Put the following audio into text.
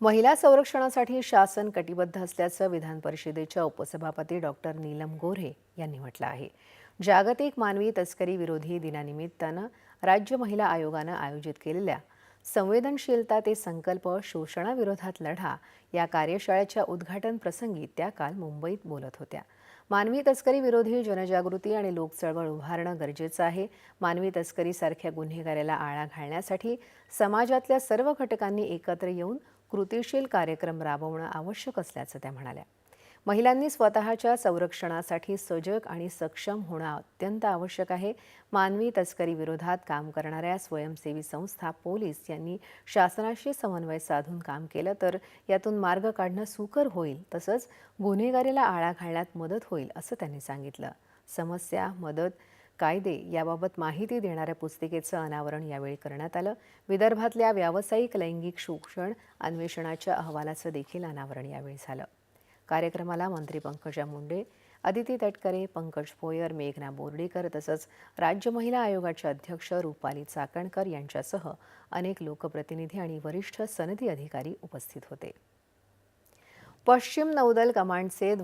महिला संरक्षणासाठी शासन कटिबद्ध असल्याचं विधान परिषदेच्या उपसभापती डॉक्टर नीलम गोऱ्हे यांनी म्हटलं आहे. जागतिक मानवी तस्करी विरोधी दिनानिमित्तानं राज्य महिला आयोगानं आयोजित केलेल्या संवेदनशीलता ते संकल्प शोषणाविरोधात लढा या कार्यशाळेच्या उद्घाटन प्रसंगी त्या काल मुंबईत बोलत होत्या. मानवी तस्करी विरोधी जनजागृती आणि लोकचळवळ उभारणं गरजेचं आहे. मानवी तस्करीसारख्या गुन्हेगाराला आळा घालण्यासाठी समाजातल्या सर्व घटकांनी एकत्र येऊन कृतीशील कार्यक्रम राबवणं आवश्यक असल्याचं त्या म्हणाल्या. महिलांनी स्वतःच्या संरक्षणासाठी सजग आणि सक्षम होणं अत्यंत आवश्यक आहे. मानवी तस्करी विरोधात काम करणाऱ्या स्वयंसेवी संस्था पोलीस यांनी शासनाशी समन्वय साधून काम केलं तर यातून मार्ग काढणं सुकर होईल तसंच गुन्हेगारीला आळा घालण्यात मदत होईल असं त्यांनी सांगितलं. समस्या मदत कायदे याबाबत माहिती देणाऱ्या पुस्तिकेचं अनावरण यावेळी करण्यात आलं. विदर्भातल्या व्यावसायिक लैंगिक शोषण अन्वेषणाच्या अहवालाचं देखील अनावरण यावेळी झालं. कार्यक्रमाला मंत्री पंकजा मुंडे अदिती तटकरे पंकज भोयर मेघना बोर्डीकर तसंच राज्य महिला आयोगाच्या अध्यक्ष रुपाली चाकणकर यांच्यासह अनेक लोकप्रतिनिधी आणि वरिष्ठ सनदी अधिकारी उपस्थित होते. पश्चिम नौदल कमांडचे